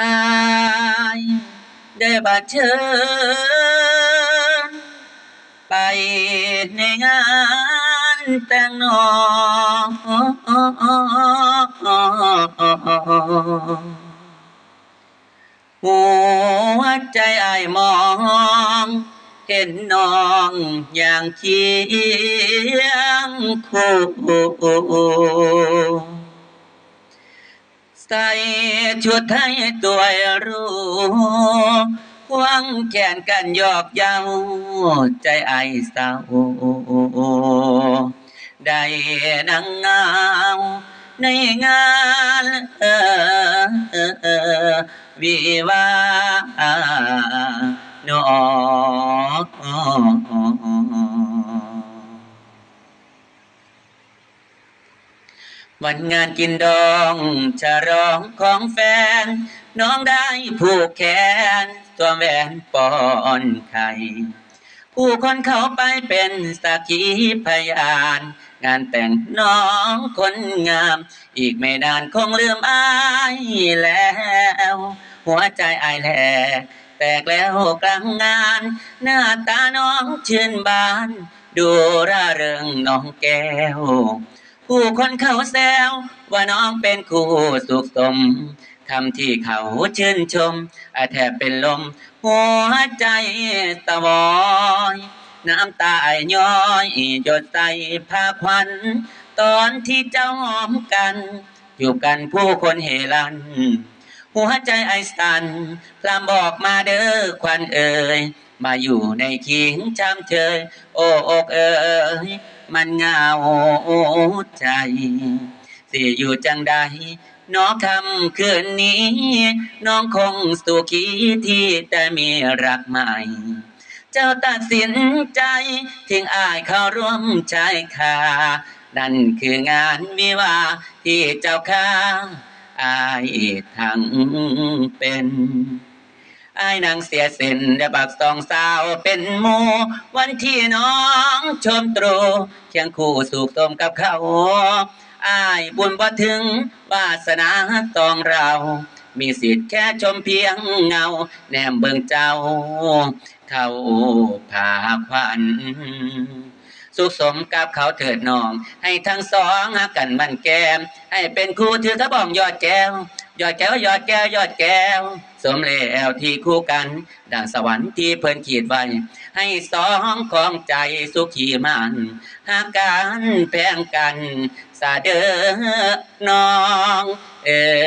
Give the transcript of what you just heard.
อายได้บัดเชิญไปในงานแต่งน้องหัวใจอายมองเห็นน้องอย่างเคียงคู่ ใส่ชุดไทยตัวรู้ควงแขนกันยอกเย้าใจไอายสาได้นั่งงาในงานเออวิวาหนอ วันงานกินดองฉลองของแฟน น้องได้ผูกแขน ตัวแหวนปอนไข่ผู้คนเขาไปเป็นสักขีพยาน งานแต่งน้องคนงาม อีกไม่นานคงลืมอายแล้ว หัวใจอายแหลกแตกแล้วกลางงาน หน้าตาน้องชื่นบาน ดูร่าเริงน้องแก้ว ผู้คนเขาแซวว่าน้องเป็นคู่สุขสมคำที่เขาชื่นชมอาแทบเป็นลม หัวใจตะวอยน้ำตาย้อยหยดใส่ผ้าควัน ตอนที่เจ้าหอมกัน อยู่กันผู้คนเฮลัน หัวใจไอสันพลำบอกมาเด้อควันเอ่ยมาอยู่ในขิงจำเชยโอ้อกเอ่ย มันเหงาใจ สิอยู่จังใดน้องคำคืนนี้ น้องคงสุขีที่ได้มีรักใหม่ เจ้าตัดสินใจ ทิ้งอายเข้าร่วมชายคา นั่นคืองานวิวาที่เจ้าข้าอายทั้งเป็น อายนางเสียเส้นและบักสองสาวเป็นหมูวันที่น้องชมตรูเคียงคู่สุขสมกับเขาอายบุญบ่ถึงวาสนาต้องเรา มีสิทธิ์แค่ชมเพียงเงา แนมเบิ่งเจ้า เขาพาควันสุขสมกับเขาเถิดน้อง ให้ทั้งสองหักกันมันแก้ม ให้เป็นคู่ถือกระบองยอดแก้ว ยอดแก้วยอดแก้วยอดแก้ว สมแล้วที่คู่กันดังสวรรค์ที่เพิ่นขีดไว้ ให้สองของใจสุขีมันหากกันแพงกันสาเดอน้อง เออ